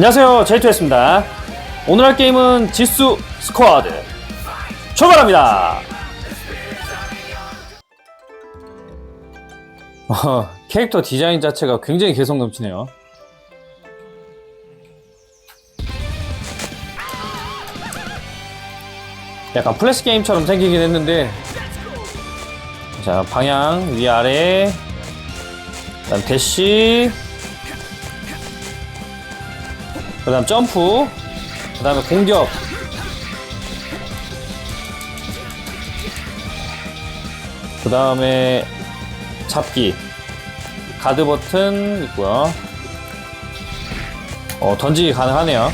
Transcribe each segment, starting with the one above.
안녕하세요. 제이투였습니다. 오늘 할 게임은 지수 스쿼드. 출발합니다. 어, 캐릭터 디자인 자체가 굉장히 개성 넘치네요. 약간 플래시 게임처럼 생기긴 했는데 자 방향 위아래 그다음 대시 그 다음 점프 그 다음에 공격. 그 다음에 잡기. 가드 버튼 있고요. 어, 던지기 가능하네요.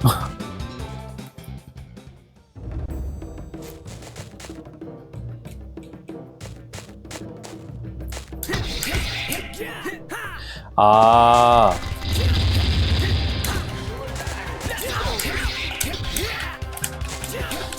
아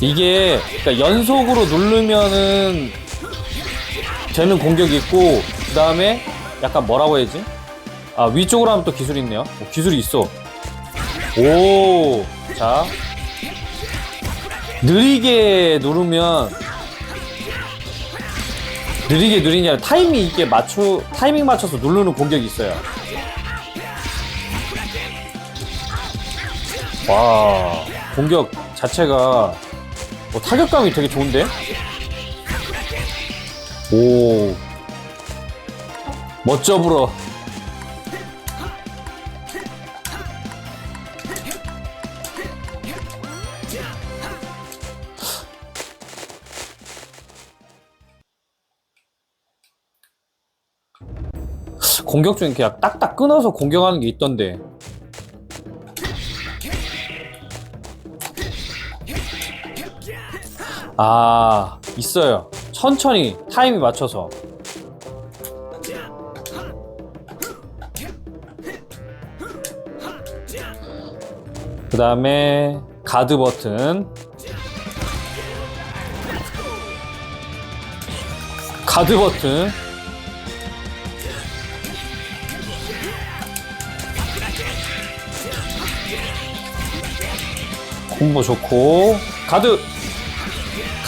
이게 그러니까 연속으로 누르면은 되는 공격이 있고 그 다음에 약간 뭐라고 해야지? 아 위쪽으로 하면 또 기술이 있네요. 어, 기술이 있어. 오, 자 느리게 누르면 느리게 누리냐 타이밍 있게 맞춰 타이밍 맞춰서 누르는 공격이 있어요. 와 공격 자체가 어, 타격감이 되게 좋은데? 오. 멋져 불어. 공격 중에 그냥 딱딱 끊어서 공격하는 게 있던데 아 있어요. 천천히 타이밍 맞춰서. 그 다음에 가드 버튼. 가드 버튼. 콤보 좋고. 가드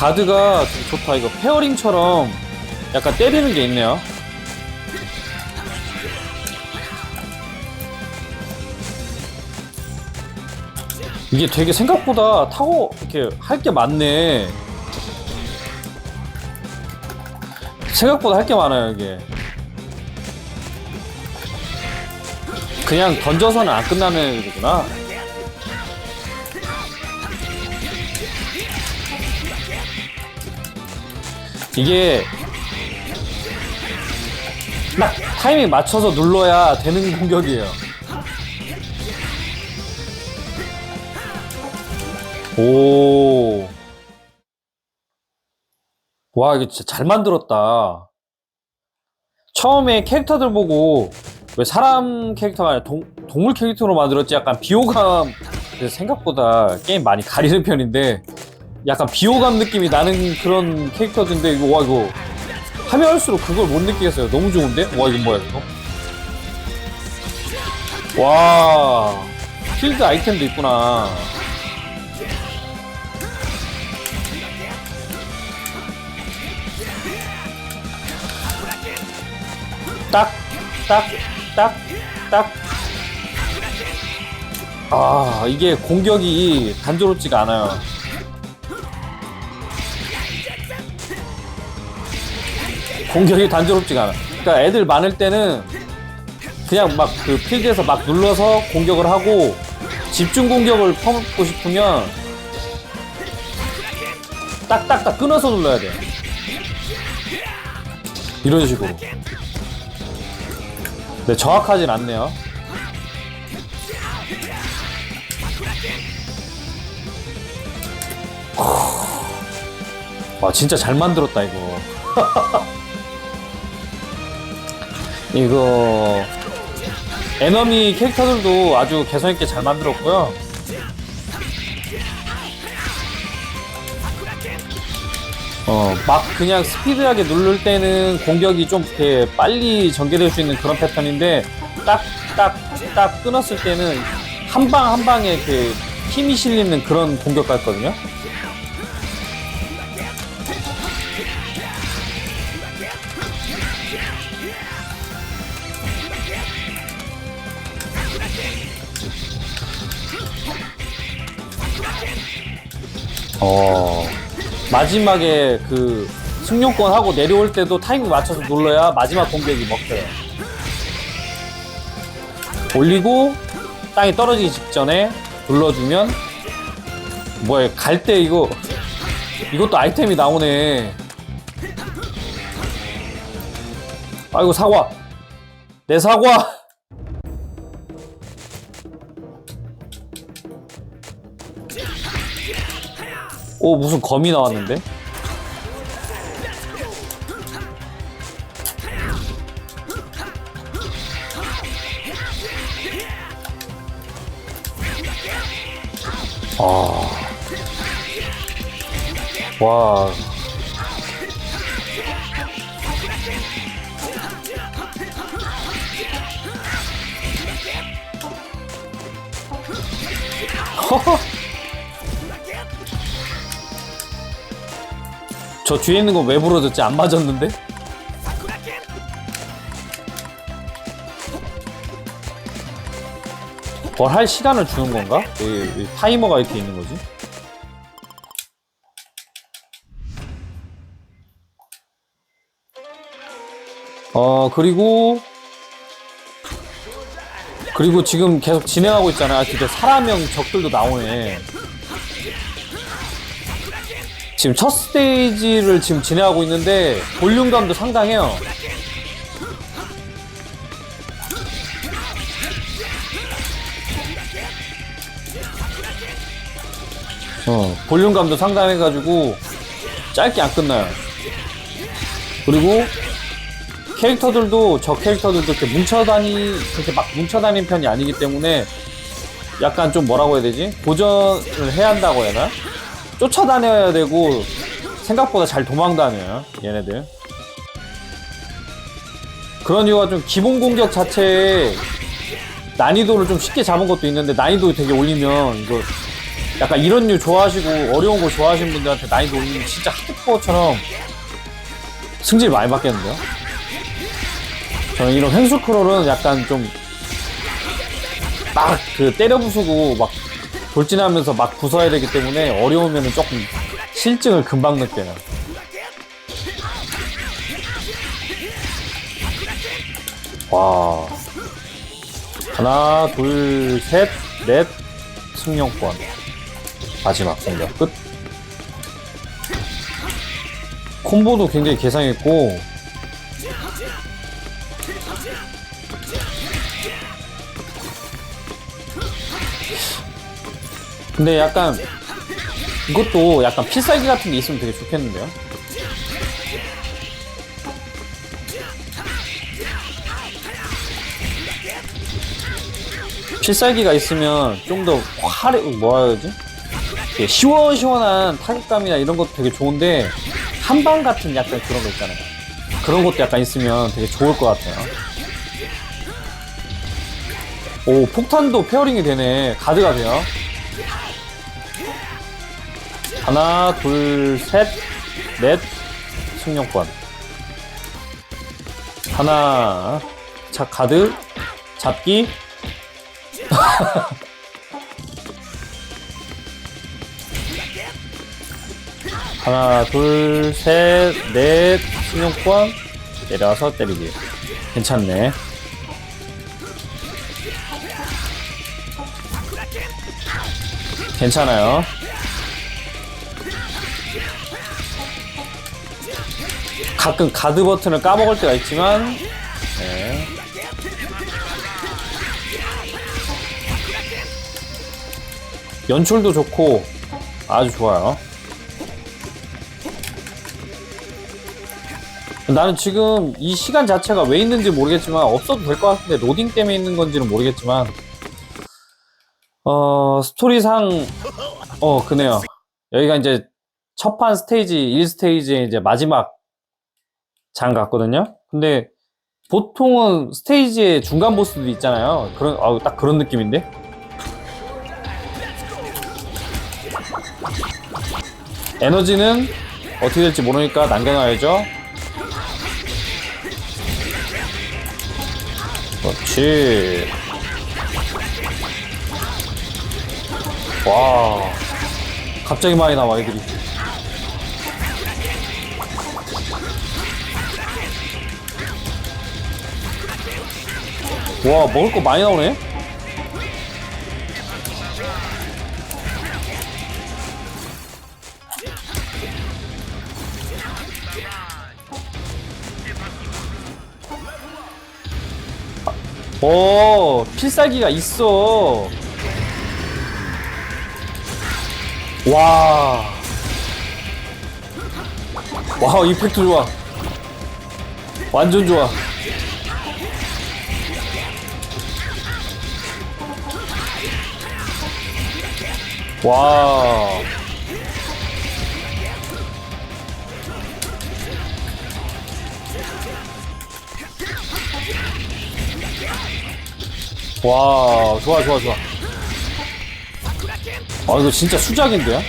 가드가 되게 좋다. 이거 페어링처럼 약간 때리는 게 있네요. 이게 되게 생각보다 타고 이렇게 할 게 많네. 생각보다 할 게 많아요 이게. 그냥 던져서는 안 끝나는 거구나 이게 딱 타이밍 맞춰서 눌러야 되는 공격이에요. 오. 와, 이거 진짜 잘 만들었다. 처음에 캐릭터들 보고 왜 사람 캐릭터가 아니라 동, 동물 캐릭터로 만들었지 약간 비호감 생각보다 게임 많이 가리는 편인데 약간 비호감 느낌이 나는 그런 캐릭터들인데 이거 와 이거 하면 할수록 그걸 못 느끼겠어요 너무 좋은데? 와 이거 뭐야 이거? 와 필드 아이템도 있구나 딱, 딱, 딱, 딱. 아, 이게 공격이 단조롭지가 않아요. 공격이 단조롭지가 않아. 그러니까 애들 많을 때는 그냥 막 그 필드에서 막 눌러서 공격을 하고 집중 공격을 퍼먹고 싶으면 딱딱딱 끊어서 눌러야 돼. 이런 식으로. 네, 정확하진 않네요. 와, 진짜 잘 만들었다, 이거. 이거, 에너미 캐릭터들도 아주 개성있게 잘 만들었고요. 어, 막 그냥 스피드하게 누를 때는 공격이 좀 이렇게 빨리 전개될 수 있는 그런 패턴인데 딱, 딱, 딱 끊었을 때는 한 방 한 방에 이렇게 힘이 실리는 그런 공격 같거든요. 어, 마지막에 그 승용권 하고 내려올 때도 타이밍 맞춰서 눌러야 마지막 공격이 먹혀요. 올리고 땅에 떨어지기 직전에 눌러주면 뭐야 갈 때 이거 이것도 아이템이 나오네. 아이고 사과 내 사과. 오 무슨 검이 나왔는데? 아. 와. 허허. 저 뒤에 있는 거왜 부러졌지? 안 맞았는데? 뭘 할 시간을 주는 건가? 왜, 왜 타이머가 이렇게 있는 거지? 어, 그리고, 그리고 지금 계속 진행하고 있잖아. 진짜 사람형 적들도 나오네. 지금 첫 스테이지를 지금 진행하고 있는데 볼륨감도 상당해요. 어, 볼륨감도 상당해가지고 짧게 안 끝나요. 그리고 캐릭터들도 저 캐릭터들도 이렇게 뭉쳐다니 그렇게 막 뭉쳐다니는 편이 아니기 때문에 약간 좀 뭐라고 해야 되지? 도전을 해야 한다고 해야 하나? 쫓아다녀야 되고 생각보다 잘 도망다녀요 얘네들. 그런 이유가 좀 기본 공격 자체에 난이도를 좀 쉽게 잡은 것도 있는데 난이도 되게 올리면 이거 약간 이런 류 좋아하시고 어려운 거 좋아하시는 분들한테 난이도 올리면 진짜 하드코어처럼 승질 많이 받겠는데요? 저는 이런 횡수크롤은 약간 좀 막 그 때려 부수고 막 돌진하면서 막 부숴야 되기 때문에 어려우면 조금 실증을 금방 느껴요. 와. 하나, 둘, 셋, 넷, 승용권. 마지막 공격 끝. 콤보도 굉장히 개상했고, 근데 약간 이것도 약간 필살기 같은 게 있으면 되게 좋겠는데요? 필살기가 있으면 좀 더 화려 뭐라 해야 되지? 이렇게 시원시원한 타격감이나 이런 것도 되게 좋은데 한방 같은 약간 그런 거 있잖아요. 그런 것도 약간 있으면 되게 좋을 것 같아요. 오 폭탄도 페어링이 되네. 가드가 돼요. 하나, 둘, 셋, 넷, 승용권. 하나, 자, 가드, 잡기. 하나, 둘, 셋, 넷, 승용권. 내려와서 때리기. 괜찮네. 괜찮아요. 가끔 가드 버튼을 까먹을 때가 있지만 네. 연출도 좋고 아주 좋아요. 나는 지금 이 시간 자체가 왜 있는지 모르겠지만 없어도 될 것 같은데 로딩 때문에 있는 건지는 모르겠지만 어 스토리상 어 그네요. 여기가 이제 첫 판 스테이지 1스테이지의 이제 마지막 장 같거든요. 근데 보통은 스테이지의 중간 보스도 있잖아요. 그런 아우 딱 그런 느낌인데. 에너지는 어떻게 될지 모르니까 남겨놔야죠. 그렇지. 와. 갑자기 많이 나와, 애들이. 와, 먹을 거 많이 나오네? 오, 필살기가 있어. 와. 와, 이펙트 좋아. 완전 좋아. 와. 와, 좋아, 좋아, 좋아. 아, 이거 진짜 수작인데요?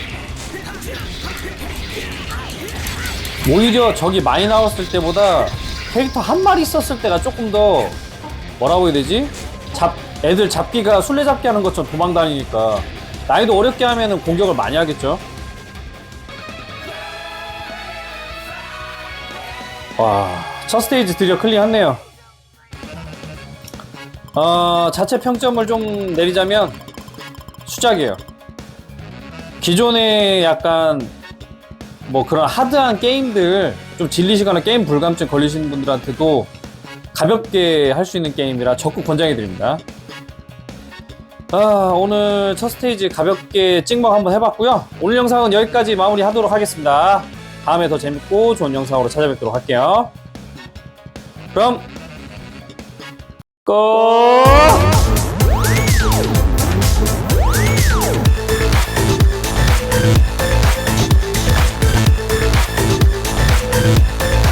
오히려 적이 많이 나왔을 때보다 캐릭터 한 마리 있었을 때가 조금 더 뭐라고 해야 되지? 잡, 애들 잡기가 술래잡기 하는 것처럼 도망 다니니까 난이도 어렵게 하면은 공격을 많이 하겠죠? 와, 첫 스테이지 드디어 클리어했네요. 어, 자체 평점을 좀 내리자면 수작이에요. 기존에 약간 뭐 그런 하드한 게임들 좀 질리시거나 게임 불감증 걸리시는 분들한테도 가볍게 할 수 있는 게임이라 적극 권장해 드립니다. 아, 오늘 첫 스테이지 가볍게 찍먹 한번 해봤고요. 오늘 영상은 여기까지 마무리하도록 하겠습니다. 다음에 더 재밌고 좋은 영상으로 찾아뵙도록 할게요. 그럼 꺼!